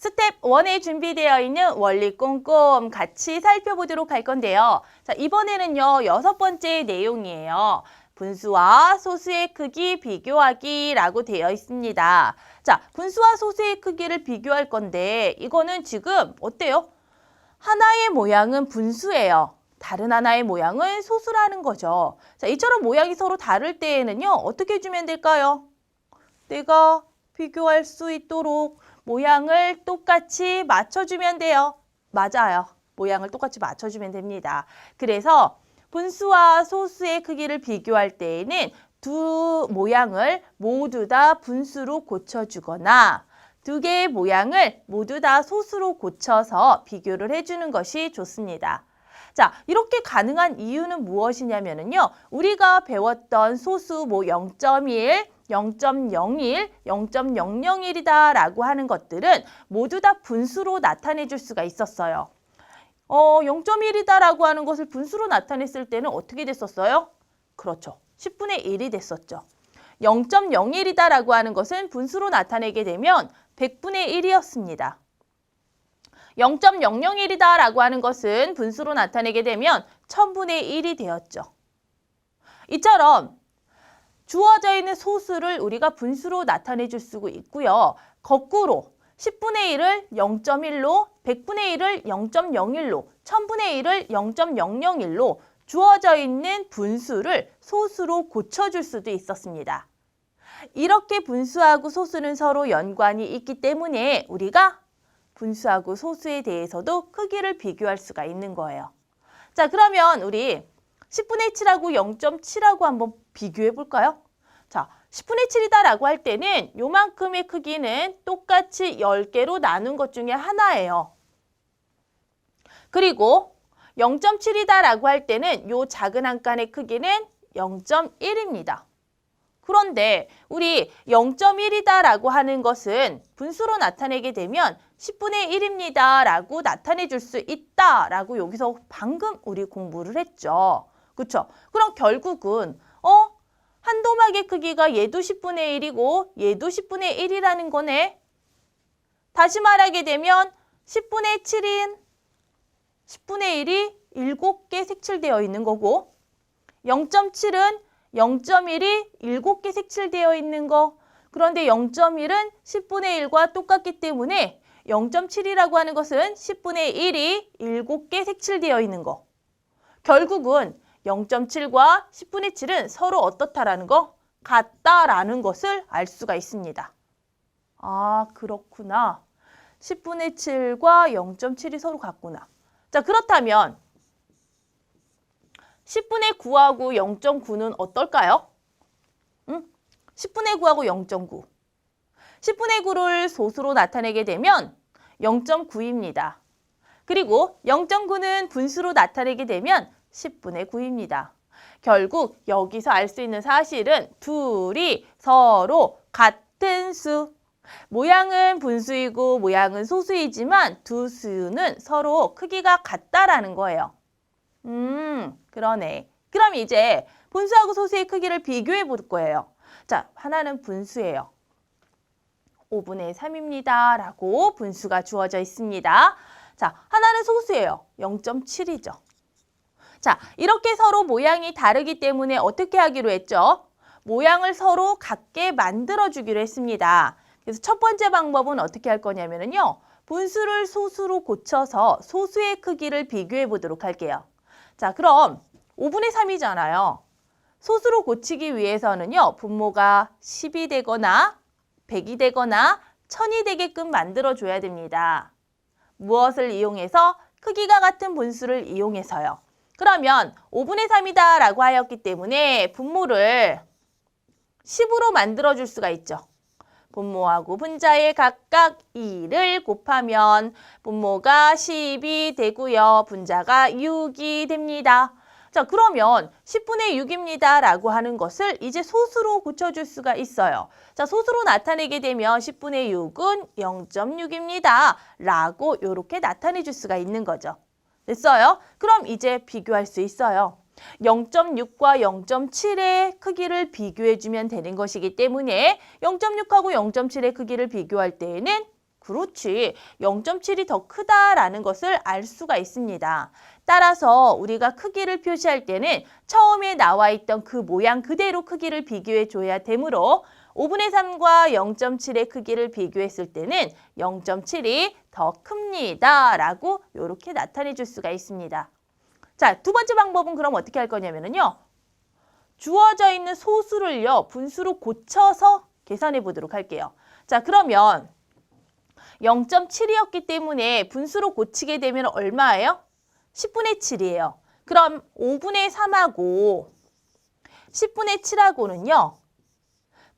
스텝 1에 준비되어 있는 원리 꼼꼼 같이 살펴보도록 할 건데요. 자, 이번에는요, 여섯 번째 내용이에요. 분수와 소수의 크기 비교하기라고 되어 있습니다. 자, 분수와 소수의 크기를 비교할 건데, 이거는 지금 어때요? 하나의 모양은 분수예요. 다른 하나의 모양은 소수라는 거죠. 자, 이처럼 모양이 서로 다를 때에는요, 어떻게 해주면 될까요? 내가 비교할 수 있도록 모양을 똑같이 맞춰주면 돼요. 맞아요. 모양을 똑같이 맞춰주면 됩니다. 그래서 분수와 소수의 크기를 비교할 때에는 두 모양을 모두 다 분수로 고쳐주거나 두 개의 모양을 모두 다 소수로 고쳐서 비교를 해주는 것이 좋습니다. 자, 이렇게 가능한 이유는 무엇이냐면요. 우리가 배웠던 소수 뭐 0.1, 0.01, 0.001이다 라고 하는 것들은 모두 다 분수로 나타내 줄 수가 있었어요. 어, 0.1이다 라고 하는 것을 분수로 나타냈을 때는 어떻게 됐었어요? 그렇죠. 10분의 1이 됐었죠. 0.01이다 라고 하는 것은 분수로 나타내게 되면 100분의 1이었습니다. 0.001이다 라고 하는 것은 분수로 나타내게 되면 1000분의 1이 되었죠. 이처럼 주어져 있는 소수를 우리가 분수로 나타내 줄 수 있고요. 거꾸로 10분의 1을 0.1로, 100분의 1을 0.01로, 1000분의 1을 0.001로 주어져 있는 분수를 소수로 고쳐줄 수도 있었습니다. 이렇게 분수하고 소수는 서로 연관이 있기 때문에 우리가 분수하고 소수에 대해서도 크기를 비교할 수가 있는 거예요. 자, 그러면 우리 10분의 7하고 0.7하고 한번 비교해 볼까요? 자, 10분의 7이다라고 할 때는 요만큼의 크기는 똑같이 10개로 나눈 것 중에 하나예요. 그리고 0.7이다라고 할 때는 요 작은 한 칸의 크기는 0.1입니다. 그런데 우리 0.1이다라고 하는 것은 분수로 나타내게 되면 10분의 1입니다 라고 나타내 줄 수 있다 라고 여기서 방금 우리 공부를 했죠. 그쵸? 그럼 결국은 어? 한 도막의 크기가 얘도 10분의 1이고 얘도 10분의 1이라는 거네. 다시 말하게 되면 10분의 7인 10분의 1이 7개 색칠되어 있는 거고 0.7은 0.1이 7개 색칠되어 있는 거. 그런데 0.1은 10분의 1과 똑같기 때문에 0.7이라고 하는 것은 10분의 1이 7개 색칠되어 있는 거. 결국은 0.7과 10분의 7은 서로 어떻다라는 거? 같다라는 것을 알 수가 있습니다. 아, 그렇구나. 10분의 7과 0.7이 서로 같구나. 자, 그렇다면 10분의 9하고 0.9는 어떨까요? 응? 10분의 9하고 0.9. 10분의 9를 소수로 나타내게 되면 0.9입니다. 그리고 0.9는 분수로 나타내게 되면 10분의 9입니다. 결국 여기서 알 수 있는 사실은 둘이 서로 같은 수. 모양은 분수이고 모양은 소수이지만 두 수는 서로 크기가 같다라는 거예요. 음, 그러네. 그럼 이제 분수하고 소수의 크기를 비교해 볼 거예요. 자, 하나는 분수예요. 5분의 3입니다. 라고 분수가 주어져 있습니다. 자, 하나는 소수예요. 0.7이죠. 자, 이렇게 서로 모양이 다르기 때문에 어떻게 하기로 했죠? 모양을 서로 같게 만들어주기로 했습니다. 그래서 첫 번째 방법은 어떻게 할 거냐면요. 분수를 소수로 고쳐서 소수의 크기를 비교해 보도록 할게요. 자, 그럼 5분의 3이잖아요. 소수로 고치기 위해서는요. 분모가 10이 되거나 100이 되거나 1000이 되게끔 만들어줘야 됩니다. 무엇을 이용해서? 크기가 같은 분수를 이용해서요. 그러면 5분의 3이다 라고 하였기 때문에 분모를 10으로 만들어줄 수가 있죠. 분모하고 분자에 각각 2를 곱하면 분모가 10이 되고요. 분자가 6이 됩니다. 자, 그러면 10분의 6입니다 라고 하는 것을 이제 소수로 고쳐줄 수가 있어요. 자, 소수로 나타내게 되면 10분의 6은 0.6입니다 라고 이렇게 나타내 줄 수가 있는 거죠. 됐어요? 그럼 이제 비교할 수 있어요. 0.6과 0.7의 크기를 비교해 주면 되는 것이기 때문에 0.6하고 0.7의 크기를 비교할 때에는 그렇지. 0.7이 더 크다라는 것을 알 수가 있습니다. 따라서 우리가 크기를 표시할 때는 처음에 나와 있던 그 모양 그대로 크기를 비교해 줘야 되므로 5분의 3과 0.7의 크기를 비교했을 때는 0.7이 더 큽니다. 라고 이렇게 나타내 줄 수가 있습니다. 자, 두 번째 방법은 그럼 어떻게 할 거냐면요. 주어져 있는 소수를요, 분수로 고쳐서 계산해 보도록 할게요. 자, 그러면 0.7이었기 때문에 분수로 고치게 되면 얼마예요? 10분의 7이에요. 그럼 5분의 3하고 10분의 7하고는요.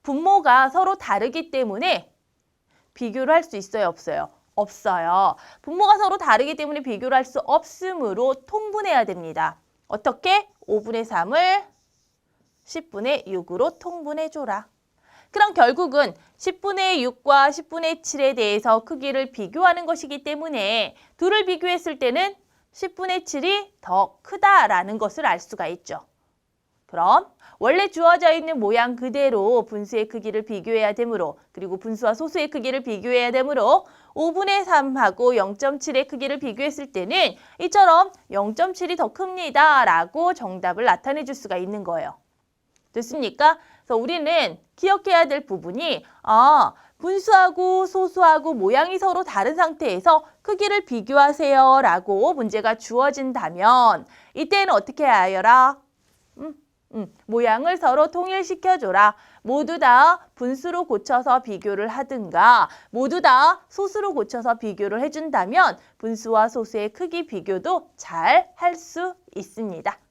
분모가 서로 다르기 때문에 비교를 할 수 있어요, 없어요? 없어요. 분모가 서로 다르기 때문에 비교를 할 수 없으므로 통분해야 됩니다. 어떻게? 5분의 3을 10분의 6으로 통분해줘라. 그럼 결국은 10분의 6과 10분의 7에 대해서 크기를 비교하는 것이기 때문에 둘을 비교했을 때는 10분의 7이 더 크다라는 것을 알 수가 있죠. 그럼 원래 주어져 있는 모양 그대로 분수의 크기를 비교해야 되므로 그리고 분수와 소수의 크기를 비교해야 되므로 5분의 3하고 0.7의 크기를 비교했을 때는 이처럼 0.7이 더 큽니다 라고 정답을 나타내 줄 수가 있는 거예요. 됐습니까? 그래서 우리는 기억해야 될 부분이 아 분수하고 소수하고 모양이 서로 다른 상태에서 크기를 비교하세요 라고 문제가 주어진다면 이때는 어떻게 하여라? 음, 음, 모양을 서로 통일시켜줘라. 모두 다 분수로 고쳐서 비교를 하든가 모두 다 소수로 고쳐서 비교를 해준다면 분수와 소수의 크기 비교도 잘 할 수 있습니다.